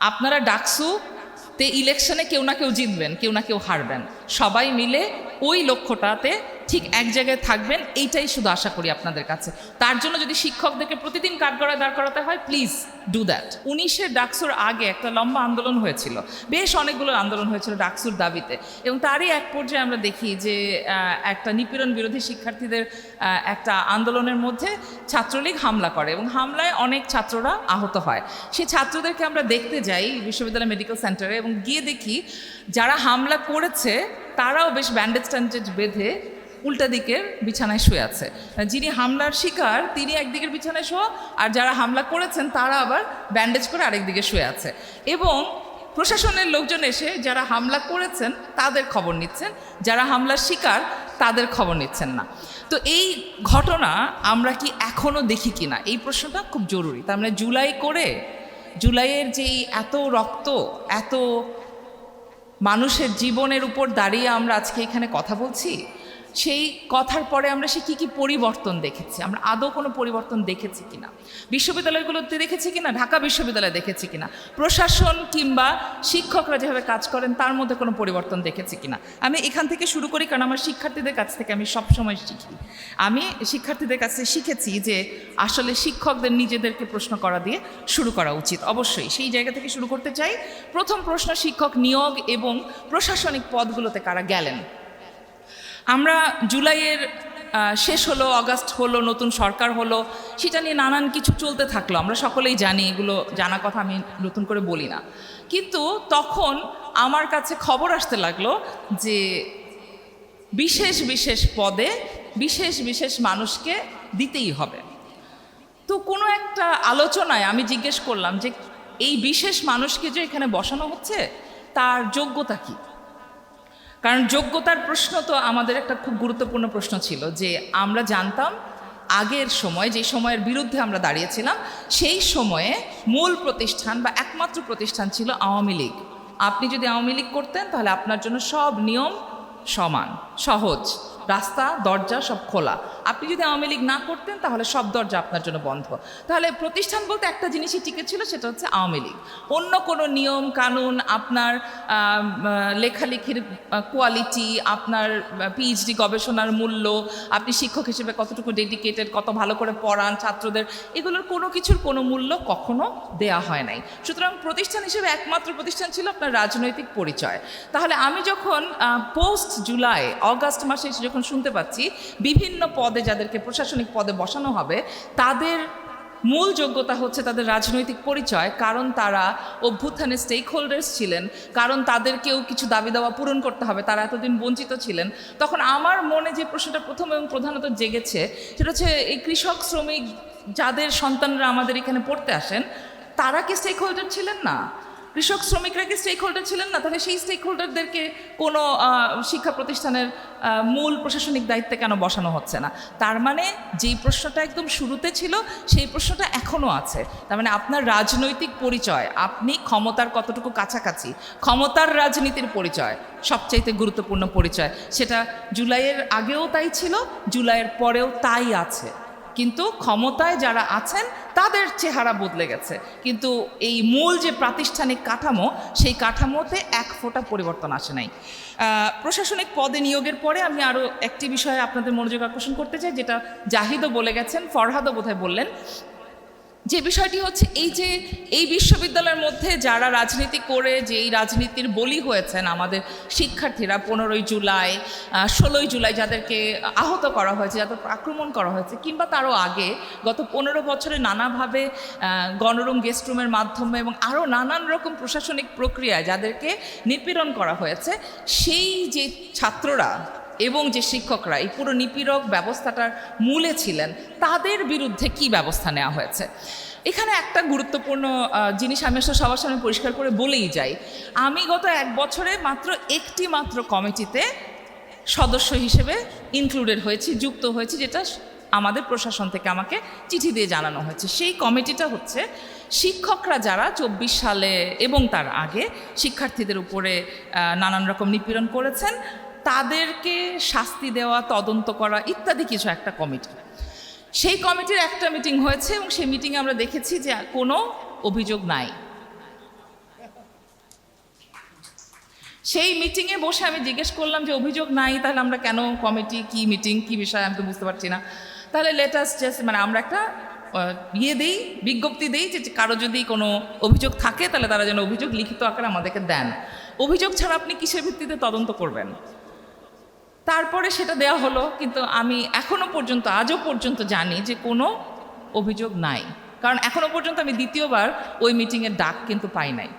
আপনারা ডাকসু, তে ইলেকশনে কেউ না কেউ জিতবেন, কেউ না কেউ হারবেন। সবাই মিলে ওই লক্ষ্যটাতে ঠিক এক জায়গায় থাকবেন, এইটাই শুধু আশা করি আপনাদের কাছে। তার জন্য যদি শিক্ষকদেরকে প্রতিদিন কাঠগড়ায় দাঁড় করাতে হয় প্লিজ ডু দ্যাট উনিশে ডাকসুর আগে একটা লম্বা আন্দোলন হয়েছিল। বেশ অনেকগুলো আন্দোলন হয়েছিল ডাকসুর দাবিতে। এবং তারই এক পর্যায়ে আমরা দেখি যে একটা নিপীড়ন বিরোধী শিক্ষার্থীদের একটা আন্দোলনের মধ্যে ছাত্রলীগ হামলা করে এবং হামলায় অনেক ছাত্ররা আহত হয়। সেই ছাত্রদেরকে আমরা দেখতে যাই বিশ্ববিদ্যালয় মেডিকেল সেন্টারে এবং গিয়ে দেখি, যারা হামলা করেছে, তারাও বেশ ব্যান্ডেজ ট্যান্ডেজ বেঁধে উল্টা দিকের বিছানায় শুয়ে আছে। যিনি হামলার শিকার, তিনি একদিকের বিছানায় শোয়া, আর যারা হামলা করেছেন, তারা আবার ব্যান্ডেজ করে আরেক দিকে শুয়ে আছে। এবং প্রশাসনের লোকজন এসে যারা হামলা করেছেন, তাদের খবর নিচ্ছেন। যারা হামলার শিকার, তাদের খবর নিচ্ছেন না। তো এই ঘটনা আমরা কি এখনও দেখি কি না এই প্রশ্নটা খুব জরুরি। তার মানে জুলাই করে, জুলাইয়ের যেই এত রক্ত, এত মানুষের জীবনের উপর দাঁড়িয়ে আমরা আজকে এখানে কথা বলছি সেই কথার পরে আমরা সে কী কী পরিবর্তন দেখেছি? আমরা আদৌ কোনো পরিবর্তন দেখেছি কিনা? বিশ্ববিদ্যালয়গুলোতে দেখেছি কিনা? ঢাকা বিশ্ববিদ্যালয়ে দেখেছি কিনা? প্রশাসন কিংবা শিক্ষকরা যেভাবে কাজ করেন, তার মধ্যে কোনো পরিবর্তন দেখেছি কিনা? আমি এখান থেকে শুরু করি, কারণ আমার শিক্ষার্থীদের কাছ থেকে আমি সবসময় শিখি। আমি শিক্ষার্থীদের কাছে শিখেছি যে আসলে শিক্ষকদের নিজেদেরকে প্রশ্ন করা দিয়ে শুরু করা উচিত, অবশ্যই। সেই জায়গা থেকে শুরু করতে চাই। প্রথম প্রশ্ন শিক্ষক নিয়োগ এবং প্রশাসনিক পদগুলোতে কারা গেলেন? আমরা জুলাইয়ের শেষ হলো অগাস্ট হলো, নতুন সরকার হলো, সেটা নিয়ে নানান কিছু চলতে থাকল। আমরা সকলেই জানি, এগুলো জানা কথা আমি নতুন করে বলি না। কিন্তু তখন আমার কাছে খবর আসতে লাগল যে বিশেষ বিশেষ পদে বিশেষ বিশেষ মানুষকে দিতেই হবে। তো কোনো একটা আলোচনায় আমি জিজ্ঞেস করলাম যে এই বিশেষ মানুষকে যে এখানে বসানো হচ্ছে, তার যোগ্যতা কী? কারণ যোগ্যতার প্রশ্ন তো আমাদের একটা খুব গুরুত্বপূর্ণ প্রশ্ন ছিল যে আমরা জানতাম আগের সময়, যে সময়ের বিরুদ্ধে আমরা দাঁড়িয়েছিলাম, সেই সময়ে মূল প্রতিষ্ঠান বা একমাত্র প্রতিষ্ঠান ছিল আওয়ামী লীগ। আপনি যদি আওয়ামী লীগ করতেন তাহলে আপনার জন্য সব নিয়ম সমান, সহজ। রাস্তা, দরজা সব খোলা। আপনি যদি আওয়ামী লীগ না করতেন, তাহলে সব দরজা আপনার জন্য বন্ধ। তাহলে প্রতিষ্ঠান বলতে একটা জিনিসই টিকে ছিল, সেটা হচ্ছে আওয়ামী লীগ। অন্য কোনো নিয়ম, কানুন, আপনার লেখালেখির কোয়ালিটি আপনার পিএইচডি গবেষণার মূল্য, আপনি শিক্ষক হিসেবে কতটুকু ডেডিকেটেড কত ভালো করে পড়ান ছাত্রদের, এগুলোর কোনো কিছুর কোনো মূল্য কখনো দেয়া হয় নাই। সুতরাং প্রতিষ্ঠান হিসেবে একমাত্র প্রতিষ্ঠান ছিল আপনার রাজনৈতিক পরিচয়। তাহলে আমি যখন পোস্ট জুলাই অগাস্ট মাসে এসে যখন শুনতে পাচ্ছি, বিভিন্ন পদে যাদেরকে প্রশাসনিক পদে বসানো হবে, তাদের মূল যোগ্যতা হচ্ছে তাদের রাজনৈতিক পরিচয়, কারণ তারা অভ্যুত্থানে স্টেক হোল্ডার্স ছিলেন, কারণ তাদেরকেও কিছু দাবি দাওয়া পূরণ করতে হবে, তারা এতদিন বঞ্চিত ছিলেন। তখন আমার মনে যে প্রশ্নটা প্রথম এবং প্রধানত জেগেছে, সেটা হচ্ছে এই কৃষক, শ্রমিক যাদের সন্তানরা আমাদের এখানে পড়তে আসেন, তারা কি স্টেক হোল্ডার ছিলেন না? কৃষক শ্রমিকরা কি স্টেক হোল্ডার ছিলেন না? তাহলে সেই স্টেক হোল্ডারদেরকে কোনো শিক্ষা প্রতিষ্ঠানের মূল প্রশাসনিক দায়িত্বে কেন বসানো হচ্ছে না? তার মানে যেই প্রশ্নটা একদম শুরুতে ছিল, সেই প্রশ্নটা এখনও আছে। তার মানে আপনার রাজনৈতিক পরিচয়, আপনি ক্ষমতার কতটুকু কাছাকাছি, ক্ষমতার রাজনীতির পরিচয়, সবচাইতে গুরুত্বপূর্ণ পরিচয়, সেটা জুলাইয়ের আগেও তাই ছিল, জুলাইয়ের পরেও তাই আছে। কিন্তু ক্ষমতায় যারা আছেন, তাদের চেহারা বদলে গেছে। কিন্তু এই মূল যে প্রাতিষ্ঠানিক কাঠামো, সেই কাঠামোতে এক ফোঁটা পরিবর্তন আসে নাই। প্রশাসনিক পদে নিয়োগের পরে আমি আরও একটি বিষয়ে আপনাদের মনোযোগ আকর্ষণ করতে চাই, যেটা জাহিদও বলে গেছেন, ফরহাদও বোধহয় বললেন। যে বিষয়টি হচ্ছে এই যে এই বিশ্ববিদ্যালয়ের মধ্যে যারা রাজনীতি করে যে এই রাজনীতির বলি হয়েছেন আমাদের শিক্ষার্থীরা, পনেরোই জুলাই ষোলোই জুলাই যাদেরকে আহত করা হয়েছে, যাদের আক্রমণ করা হয়েছে, কিংবা তারও আগে গত পনেরো বছরে নানাভাবে গণরুম গেস্ট রুমের মাধ্যমে এবং আরও নানান রকম প্রশাসনিক প্রক্রিয়ায় যাদেরকে নিপীড়ন করা হয়েছে, সেই যে ছাত্ররা এবং যে শিক্ষকরা, এই পুরো নিপীড়ক ব্যবস্থাটার মূলে ছিলেন, তাদের বিরুদ্ধে কি ব্যবস্থা নেওয়া হয়েছে? এখানে একটা গুরুত্বপূর্ণ জিনিস আমি আসলে সবার সামনে পরিষ্কার করে বলেই যাই। আমি গত এক বছরে মাত্র একটি মাত্র কমিটিতে সদস্য হিসেবে ইনক্লুডেড হয়েছি, যুক্ত হয়েছি, যেটা আমাদের প্রশাসন থেকে আমাকে চিঠি দিয়ে জানানো হয়েছে। সেই কমিটিটা হচ্ছে শিক্ষকরা যারা চব্বিশ সালে এবং তার আগে শিক্ষার্থীদের উপরে নানান রকম নিপীড়ন করেছেন তাদেরকে শাস্তি দেওয়া, তদন্ত করা ইত্যাদি কিছু একটা কমিটি। সেই কমিটির একটা মিটিং হয়েছে এবং সেই মিটিংয়ে আমরা দেখেছি যে কোনো অভিযোগ নাই। সেই মিটিংয়ে বসে আমি জিজ্ঞেস করলাম যে অভিযোগ নাই, তাহলে আমরা কেন কমিটি, কি মিটিং, কি বিষয় আমি তো বুঝতে পারছি না। তাহলে লেটাস জাস্ট মানে আমরা একটা ইয়ে দিই, বিজ্ঞপ্তি দিই যে কারও যদি কোনো অভিযোগ থাকে তাহলে তারা যেন অভিযোগ লিখিত আকারে আমাদেরকে দেন। অভিযোগ ছাড়া আপনি কিসের ভিত্তিতে তদন্ত করবেন? তারপরে সেটা দেওয়া হলো, কিন্তু আমি এখনও পর্যন্ত, আজও পর্যন্ত জানি যে কোনো অভিযোগ নাই। কারণ এখনও পর্যন্ত আমি দ্বিতীয়বার ওই মিটিংয়ের ডাক কিন্তু পাই নাই।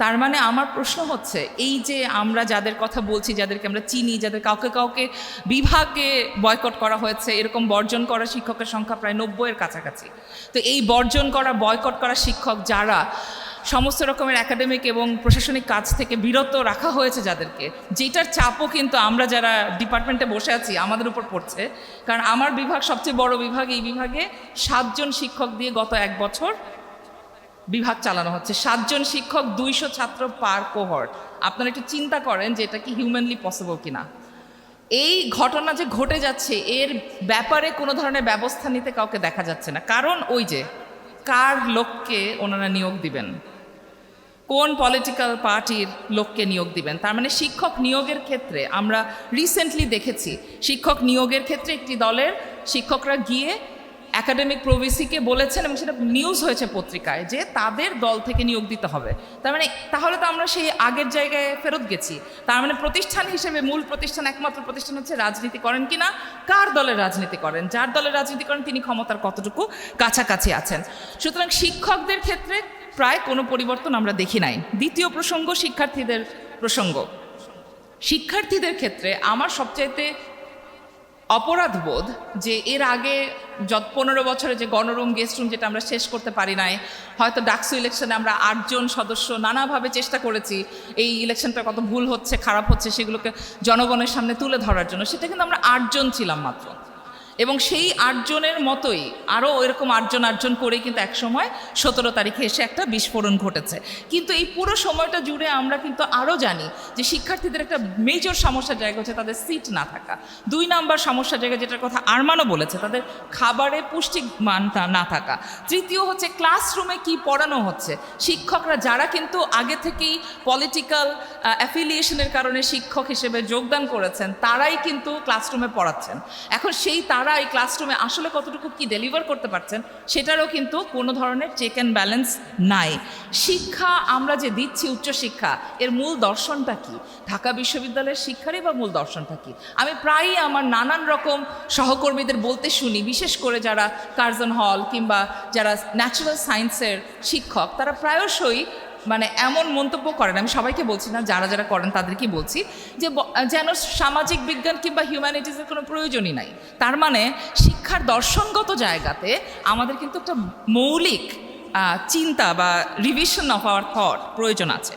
তার মানে আমার প্রশ্ন হচ্ছে, এই যে আমরা যাদের কথা বলছি, যাদেরকে আমরা চিনি, যাদের কাউকে কাউকে বিভাগে বয়কট করা হয়েছে, এরকম বর্জন করা শিক্ষকের সংখ্যা প্রায় নব্বইয়ের কাছাকাছি। তো এই বর্জন করা, বয়কট করা শিক্ষক যারা সমস্ত রকমের একাডেমিক এবং প্রশাসনিক কাজ থেকে বিরত রাখা হয়েছে যাদেরকে। যেটার চাপও কিন্তু আমরা যারা ডিপার্টমেন্টে বসে আছি, আমাদের উপর পড়ছে। কারণ আমার বিভাগ, সবচেয়ে বড় বিভাগ এই বিভাগে সাতজন শিক্ষক দিয়ে গত এক বছর বিভাগ চালানো হচ্ছে। সাতজন শিক্ষক, দুইশো ছাত্র পার কোহর্ট আপনারা একটু চিন্তা করেন যে এটা কি হিউম্যানলি পসিবল কিনা। এই ঘটনা যে ঘটে যাচ্ছে, এর ব্যাপারে কোনো ধরনের ব্যবস্থা নিতে কাউকে দেখা যাচ্ছে না। কারণ ওই যে, কার লোককে ওনারা নিয়োগ দিবেন? কোন পলিটিক্যাল পার্টির লোককে নিয়োগ দিবেন? তার মানে শিক্ষক নিয়োগের ক্ষেত্রে আমরা রিসেন্টলি দেখেছি, শিক্ষক নিয়োগের ক্ষেত্রে একটি দলের শিক্ষকরা গিয়ে একাডেমিক প্রভিসিকে বলেছেন এবং সেটা নিউজ হয়েছে পত্রিকায় যে তাদের দল থেকে নিয়োগ দিতে হবে। তার মানে তাহলে তো আমরা সেই আগের জায়গায় ফেরত গেছি। তার মানে প্রতিষ্ঠান হিসেবে মূল প্রতিষ্ঠান, একমাত্র প্রতিষ্ঠান হচ্ছে রাজনীতি করেন কিনা? কার দলের রাজনীতি করেন? যার দলের রাজনীতি করেন তিনি ক্ষমতার কতটুকু কাছাকাছি আছেন? সুতরাং শিক্ষকদের ক্ষেত্রে প্রায় কোনো পরিবর্তন আমরা দেখি নাই। দ্বিতীয় প্রসঙ্গ শিক্ষার্থীদের প্রসঙ্গ। শিক্ষার্থীদের ক্ষেত্রে আমার সবচাইতে অপরাধবোধ যে এর আগে যত পনেরো বছরে যে গণরুম, গেস্ট রুম যেটা আমরা শেষ করতে পারি নাই, হয়তো ডাকসু ইলেকশনে আমরা আটজন সদস্য নানাভাবে চেষ্টা করেছি, এই ইলেকশনটা কত ভুল হচ্ছে, খারাপ হচ্ছে, সেগুলোকে জনগণের সামনে তুলে ধরার জন্য। সেটা কিন্তু আমরা আটজন ছিলাম মাত্র। এবং সেই আটজনের মতোই আরও এরকম আটজন আটজন করেই কিন্তু একসময় সতেরো তারিখে এসে একটা বিস্ফোরণ ঘটেছে। কিন্তু এই পুরো সময়টা জুড়ে আমরা কিন্তু আরও জানি যে শিক্ষার্থীদের একটা মেজর সমস্যার জায়গা হচ্ছে তাদের সিট না থাকা। দুই নাম্বার সমস্যার জায়গা যেটার কথা আরমানও বলেছে, তাদের খাবারে পুষ্টি মানটা না থাকা। তৃতীয় হচ্ছে ক্লাসরুমে কি পড়ানো হচ্ছে? শিক্ষকরা যারা কিন্তু আগে থেকেই পলিটিক্যাল অ্যাফিলিয়েশনের কারণে শিক্ষক হিসেবে যোগদান করেছেন, তারাই কিন্তু ক্লাসরুমে পড়াচ্ছেন। এখন সেই তারা এই ক্লাসরুমে আসলে কতটুকু কি ডেলিভার করতে পারছেন, সেটারও কিন্তু কোনো ধরনের চেক অ্যান্ড ব্যালেন্স নাই। শিক্ষা আমরা যে দিচ্ছি উচ্চশিক্ষা, এর মূল দর্শনটা কি? ঢাকা বিশ্ববিদ্যালয়ের শিক্ষারই বা মূল দর্শনটা কি? আমি প্রায়ই আমার নানান রকম সহকর্মীদের বলতে শুনি, বিশেষ করে যারা কার্জন হল কিংবা যারা ন্যাচারাল সায়েন্সের শিক্ষক, তারা প্রায়শই মানে এমন মন্তব্য করেন, আমি সবাইকে বলছি না, যারা যারা করেন তাদেরকে বলছি, যে যেন সামাজিক বিজ্ঞান কিংবা হিউম্যানিটিসের কোনো প্রয়োজনই নাই। তার মানে শিক্ষার দর্শনগত জায়গাতে আমাদের কিন্তু একটা মৌলিক চিন্তা বা রিভিশন অফ আওয়ার থট প্রয়োজন আছে।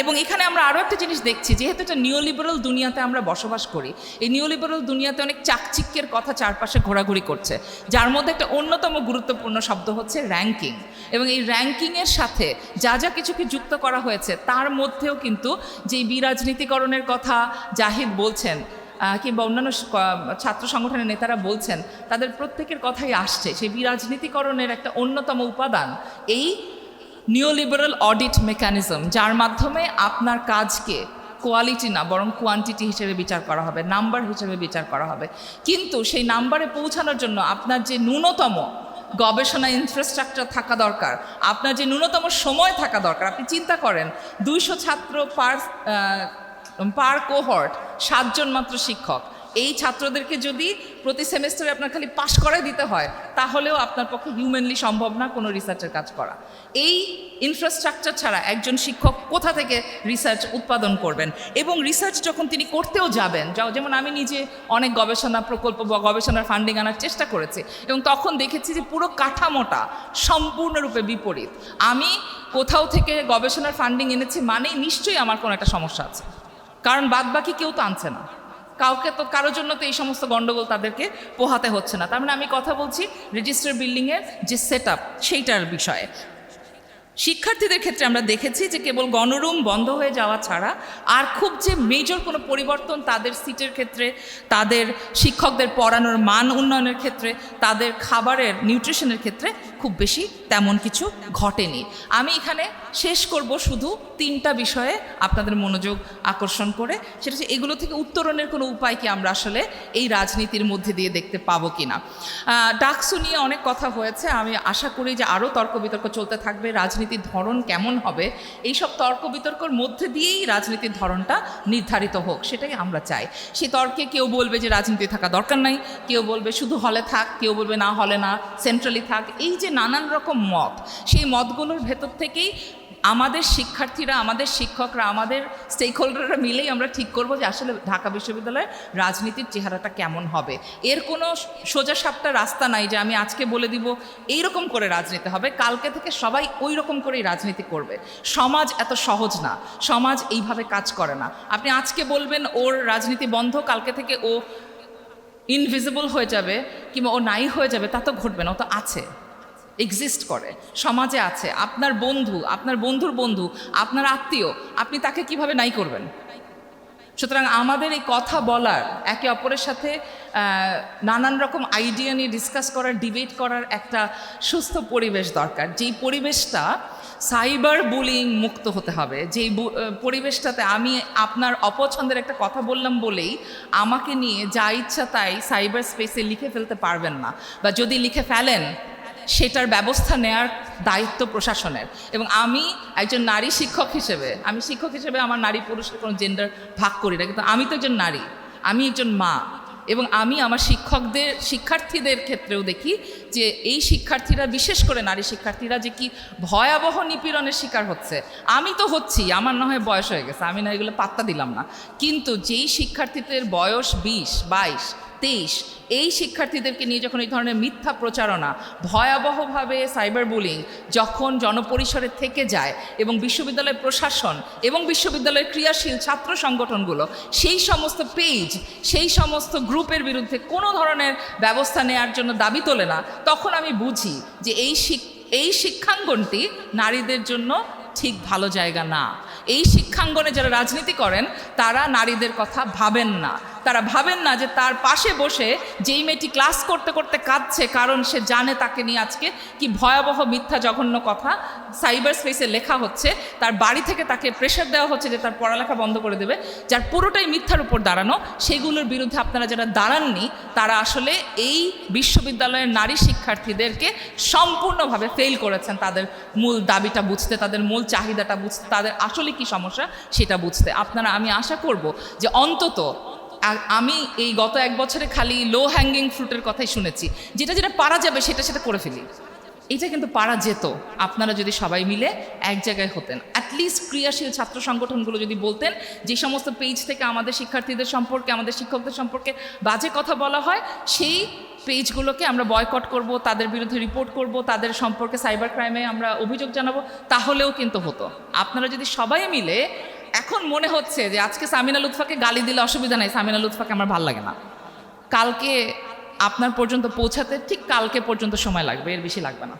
এবং এখানে আমরা আরও একটা জিনিস দেখছি, যেহেতু একটা নিওলিবারাল দুনিয়াতে আমরা বসবাস করি, এই নিওলিবারাল দুনিয়াতে অনেক চাকচিক্যের কথা চারপাশে ঘোরাঘুরি করছে, যার মধ্যে একটা অন্যতম গুরুত্বপূর্ণ শব্দ হচ্ছে র্যাঙ্কিং এবং এই র্যাঙ্কিংয়ের সাথে যা যা কিছুকে যুক্ত করা হয়েছে, তার মধ্যেও কিন্তু যেই বিরাজনীতিকরণের কথা জাহিদ বলছেন কিংবা অন্যান্য ছাত্র সংগঠনের নেতারা বলছেন, তাদের প্রত্যেকের কথাই আসছে সেই বিরাজনীতিকরণের একটা অন্যতম উপাদান, এই নিওলিবারাল অডিট মেকানিজম যার মাধ্যমে আপনার কাজকে কোয়ালিটি না, বরং কোয়ান্টিটি হিসেবে বিচার করা হবে নাম্বার হিসেবে বিচার করা হবে। কিন্তু সেই নাম্বারে পৌঁছানোর জন্য আপনার যে ন্যূনতম গবেষণা ইনফ্রাস্ট্রাকচার থাকা দরকার, আপনার যে ন্যূনতম সময় থাকা দরকার, আপনি চিন্তা করেন, দুইশো ছাত্র পার পার কোহর্ট সাতজন মাত্র শিক্ষক। এই ছাত্রদেরকে যদি প্রতি সেমেস্টারে আপনার খালি পাশ করে দিতে হয়, তাহলেও আপনার পক্ষে হিউম্যানলি সম্ভব না কোনো রিসার্চের কাজ করা। এই ইনফ্রাস্ট্রাকচার ছাড়া একজন শিক্ষক কোথা থেকে রিসার্চ উৎপাদন করবেন? এবং রিসার্চ যখন তিনি করতেও যাবেন, যাও যেমন আমি নিজে অনেক গবেষণা প্রকল্প বা গবেষণার ফান্ডিং আনার চেষ্টা করেছি এবং তখন দেখেছি যে পুরো কাঠামোটা সম্পূর্ণরূপে বিপরীত। আমি কোথাও থেকে গবেষণার ফান্ডিং এনেছি মানেই নিশ্চয়ই আমার কোনো একটা সমস্যা আছে। কারণ বাদ বাকি কেউ তো আনছে না। কাউকে তো, কারোর জন্য তো এই সমস্ত গণ্ডগোল তাদেরকে পোহাতে হচ্ছে না। তার মানে আমি কথা বলছি রেজিস্টার বিল্ডিংয়ের যে সেট আপ সেইটার বিষয়ে। শিক্ষার্থীদের ক্ষেত্রে আমরা দেখেছি যে কেবল গণরুম বন্ধ হয়ে যাওয়া ছাড়া আর খুব যে মেজর কোনো পরিবর্তন তাদের সিটের ক্ষেত্রে, তাদের শিক্ষকদের পড়ানোর মান উন্নয়নের ক্ষেত্রে, তাদের খাবারের নিউট্রিশনের ক্ষেত্রে খুব বেশি তেমন কিছু ঘটেনি। আমি এখানে শেষ করব শুধু তিনটা বিষয়ে আপনাদের মনোযোগ আকর্ষণ করে। সেটা হচ্ছে এগুলো থেকে উত্তরণের কোনো উপায় কি আমরা আসলে এই রাজনীতির মধ্যে দিয়ে দেখতে পাবো কিনা। আহ, ডাকসু নিয়ে অনেক কথা হয়েছে। আমি আশা করি যে আরও তর্ক বিতর্ক চলতে থাকবে। রাজনীতির ধরন কেমন হবে? এইসব তর্ক বিতর্কর মধ্যে দিয়েই রাজনীতির ধরনটা নির্ধারিত হোক সেটাই আমরা চাই। সে তর্কে কেউ বলবে যে রাজনীতি থাকা দরকার নাই কেউ বলবে শুধু হলে থাক কেউ বলবে না হলে না সেন্ট্রালি থাক। এই যে নানান রকম মত। সেই মতগুলোর ভেতর থেকেই আমাদের শিক্ষার্থীরা, আমাদের শিক্ষকরা, আমাদের স্টেক হোল্ডাররা মিলেই আমরা ঠিক করব যে আসলে ঢাকা বিশ্ববিদ্যালয়ের রাজনীতির চেহারাটা কেমন হবে। এর কোনো সোজা সাপটা রাস্তা নাই যে আমি আজকে বলে দিব, এইরকম করে রাজনীতি হবে। কালকে থেকে সবাই ওই রকম করেই রাজনীতি করবে। সমাজ এত সহজ না। সমাজ এইভাবে কাজ করে না। আপনি আজকে বলবেন, ওর রাজনীতি বন্ধ, কালকে থেকে ও ইনভিজিবল হয়ে যাবে কিংবা ও নাই হয়ে যাবে, তা তো ঘটবে না, ও তো আছে। এক্সিস্ট করে, সমাজে আছে, আপনার বন্ধু, আপনার বন্ধুর বন্ধু, আপনার আত্মীয়, আপনি তাকে কীভাবে নাই করবেন? সুতরাং আমাদের এই কথা বলার, একে অপরের সাথে নানান রকম আইডিয়া নিয়ে ডিসকাস করার ডিবেট করার একটা সুস্থ পরিবেশ দরকার। যেই পরিবেশটা সাইবার বুলিং মুক্ত হতে হবে, যেই পরিবেশটাতে আমি আপনার অপছন্দের একটা কথা বললাম বলেই আমাকে নিয়ে যা ইচ্ছা তাই সাইবার স্পেসে লিখে ফেলতে পারবেন না। বা যদি লিখে ফেলেন সেটার ব্যবস্থা নেয়ার দায়িত্ব প্রশাসনের। এবং আমি একজন নারী শিক্ষক হিসেবে, আমি শিক্ষক হিসেবে আমার নারী পুরুষের কোনো জেন্ডার ভাগ করি না, কিন্তু আমি তো একজন নারী, আমি একজন মা। এবং আমি আমার শিক্ষকদের, শিক্ষার্থীদের ক্ষেত্রেও দেখি যে এই শিক্ষার্থীরা, বিশেষ করে নারী শিক্ষার্থীরা যে কি ভয়াবহ নিপীড়নের শিকার হচ্ছে। আমি তো হচ্ছি, আমার না হয় বয়স হয়ে গেছে, আমি না এগুলো পাত্তা দিলাম না। কিন্তু যেই শিক্ষার্থীদের বয়স বিশ, বাইশ তেইশ এই শিক্ষার্থীদেরকে নিয়ে যখন এই ধরনের মিথ্যা প্রচারণা, ভয়াবহভাবে সাইবার বুলিং যখন জনপরিসরে থেকে যায় এবং বিশ্ববিদ্যালয় প্রশাসন এবং বিশ্ববিদ্যালয়ের ক্রিয়াশীল ছাত্র সংগঠনগুলো, সেই সমস্ত পেজ সেই সমস্ত গ্রুপের বিরুদ্ধে কোনো ধরনের ব্যবস্থা নেওয়ার জন্য দাবি তোলে না, তখন আমি বুঝি যে এই এই শিক্ষাঙ্গনটি নারীদের জন্য ঠিক ভালো জায়গা না। এই শিক্ষাঙ্গনে যারা রাজনীতি করেন, তারা নারীদের কথা ভাবেন না। তারা ভাবেন না যে তার পাশে বসে যেই মেয়েটি ক্লাস করতে করতে কাঁদছে কারণ সে জানে তাকে নিয়ে আজকে কি ভয়াবহ মিথ্যা জঘন্য কথা। সাইবার স্পেসে লেখা হচ্ছে, তার বাড়ি থেকে তাকে প্রেশার দেওয়া হচ্ছে যে তার পড়ালেখা বন্ধ করে দেবে। যার পুরোটাই মিথ্যার উপর দাঁড়ানো সেগুলোর বিরুদ্ধে আপনারা যারা দাঁড়াননি, তারা আসলে এই বিশ্ববিদ্যালয়ের নারী শিক্ষার্থীদেরকে সম্পূর্ণভাবে ফেল করেছেন। তাদের মূল দাবিটা বুঝতে, তাদের মূল চাহিদাটা বুঝতে, তাদের আসলে কি সমস্যা সেটা বুঝতে। আপনারা, আমি আশা করব যে অন্তত আমি এই গত এক বছরে খালি লো হ্যাঙ্গিং ফ্রুটের কথাই শুনেছি। যেটা যেটা পারা যাবে, সেটা সেটা করে ফেলি। এটা কিন্তু পারা যেত। আপনারা যদি সবাই মিলে এক জায়গায় হতেন। অ্যাটলিস্ট ক্রিয়াশীল ছাত্র সংগঠনগুলো যদি বলতেন, যে সমস্ত পেজ থেকে আমাদের শিক্ষার্থীদের সম্পর্কে, আমাদের শিক্ষকদের সম্পর্কে বাজে কথা বলা হয়, সেই পেজগুলোকে আমরা বয়কট করব, তাদের বিরুদ্ধে রিপোর্ট করব, তাদের সম্পর্কে সাইবার ক্রাইমে আমরা অভিযোগ জানাব, তাহলেও কিন্তু হতো। আপনারা যদি সবাই মিলে এখন মনে হচ্ছে যে আজকে সামিনা লুৎফাকে গালি দিলে অসুবিধা নাই, সামিনা লুৎফাকে আমার ভালো লাগে না। কালকে আপনার পর্যন্ত পৌঁছাতে ঠিক কালকে পর্যন্ত সময় লাগবে, এর বেশি লাগবে না।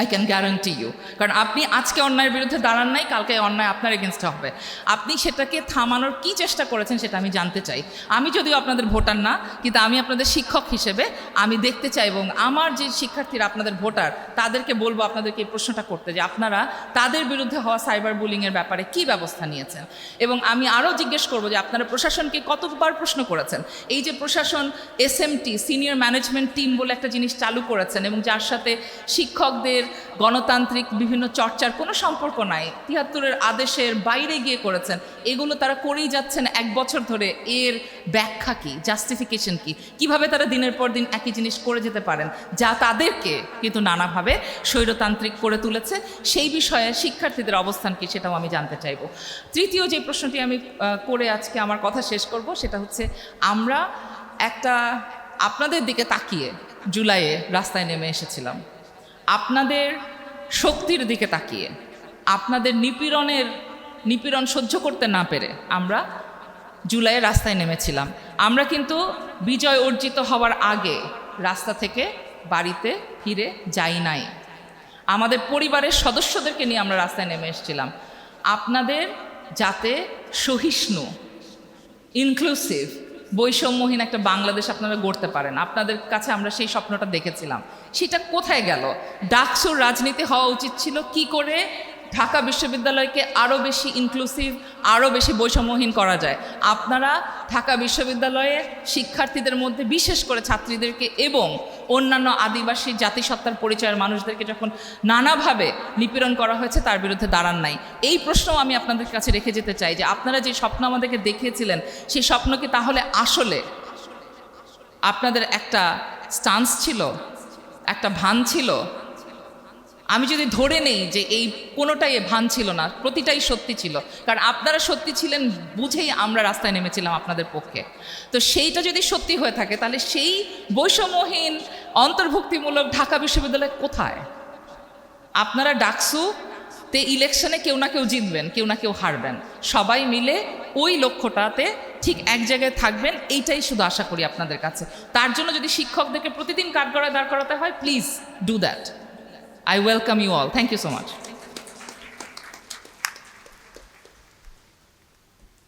আই ক্যান গ্যারান্টি ইউ কারণ আপনি আজকে অন্যায়ের বিরুদ্ধে দাঁড়ান নাই, কালকে অন্যায় আপনার এগেনস্টে হবে। আপনি সেটাকে থামানোর কি চেষ্টা করেছেন সেটা আমি জানতে চাই। আমি যদিও আপনাদের ভোটার না, কিন্তু আমি আপনাদের শিক্ষক হিসেবে আমি দেখতে চাই এবং আমার যে শিক্ষার্থীরা আপনাদের ভোটার, তাদেরকে বলব আপনাদেরকে এই প্রশ্নটা করতে যে আপনারা তাদের বিরুদ্ধে হওয়া সাইবার বুলিংয়ের ব্যাপারে কি ব্যবস্থা নিয়েছেন? এবং আমি আরও জিজ্ঞেস করব যে আপনারা প্রশাসনকে কতবার প্রশ্ন করেছেন? এই যে প্রশাসন এসএমটি সিনিয়র ম্যানেজমেন্ট টিম বলে একটা জিনিস চালু করেছেন এবং যার সাথে শিক্ষকদের গণতান্ত্রিক বিভিন্ন চর্চার কোনো সম্পর্ক নাই। তিয়াত্তরের আদেশের বাইরে গিয়ে করেছেন। এগুলো তারা করেই যাচ্ছেন এক বছর ধরে। এর ব্যাখ্যা কি? জাস্টিফিকেশন কি? কীভাবে তারা দিনের পর দিন একই জিনিস করে যেতে পারেন? যা তাদেরকে কিন্তু নানাভাবে স্বৈরতান্ত্রিক করে তুলেছে। সেই বিষয়ে শিক্ষার্থীদের অবস্থান কি সেটাও আমি জানতে চাইব। তৃতীয় যে প্রশ্নটি আমি করে আজকে আমার কথা শেষ করব সেটা হচ্ছে, আমরা একটা আপনাদের দিকে তাকিয়ে জুলাইয়ে রাস্তায় নেমে এসেছিলাম। আপনাদের শক্তির দিকে তাকিয়ে, আপনাদের নিপীড়নের, নিপীড়ন সহ্য করতে না পেরে আমরা জুলাইয়ে রাস্তায় নেমেছিলাম। আমরা কিন্তু বিজয় অর্জিত হওয়ার আগে রাস্তা থেকে বাড়িতে ফিরে যাই নাই। আমাদের পরিবারের সদস্যদেরকে নিয়ে আমরা রাস্তায় নেমে এসেছিলাম। আপনাদের যাতে সহিষ্ণু ইনক্লুসিভ বৈষম্যহীন একটা বাংলাদেশ আপনারা গড়তে পারেন। আপনাদের কাছে আমরা সেই স্বপ্নটা দেখেছিলাম। সেটা কোথায় গেল? ডাকসুর রাজনীতি হওয়া উচিত ছিল কি করে ঢাকা বিশ্ববিদ্যালয়কে আরও বেশি ইনক্লুসিভ আরও বেশি বৈষম্যহীন করা যায়? আপনারা ঢাকা বিশ্ববিদ্যালয়ে শিক্ষার্থীদের মধ্যে, বিশেষ করে ছাত্রীদেরকে এবং অন্যান্য আদিবাসী জাতিসত্তার পরিচয়ের মানুষদেরকে যখন নানাভাবে নিপীড়ন করা হয়েছে, তার বিরুদ্ধে দাঁড়ান নাই। এই প্রশ্নও আমি আপনাদের কাছে রেখে যেতে চাই যে আপনারা যে স্বপ্ন আমাদেরকে দেখিয়েছিলেন, সেই স্বপ্ন কি তাহলে আসলে আপনাদের একটা স্টান্স ছিল, একটা ভান ছিল? আমি যদি ধরে নেই যে এই কোনোটাই ভান ছিল না, প্রতিটাই সত্যি ছিল। কারণ আপনারা সত্যি ছিলেন বুঝেই আমরা রাস্তায় নেমেছিলাম আপনাদের পক্ষে। তো সেইটা যদি সত্যি হয়ে থাকে, তাহলে সেই বৈষম্যহীন, অন্তর্ভুক্তিমূলক ঢাকা বিশ্ববিদ্যালয় কোথায়? আপনারা ডাকসু, তে ইলেকশনে কেউ না কেউ জিতবেন, কেউ না কেউ হারবেন। সবাই মিলে ওই লক্ষ্যটাতে ঠিক এক জায়গায় থাকবেন, এইটাই শুধু আশা করি আপনাদের কাছে। তার জন্য যদি শিক্ষকদেরকে প্রতিদিন কাঠগড়ায় দাঁড় করাতে হয়, please do that. I welcome you all. Thank you so much.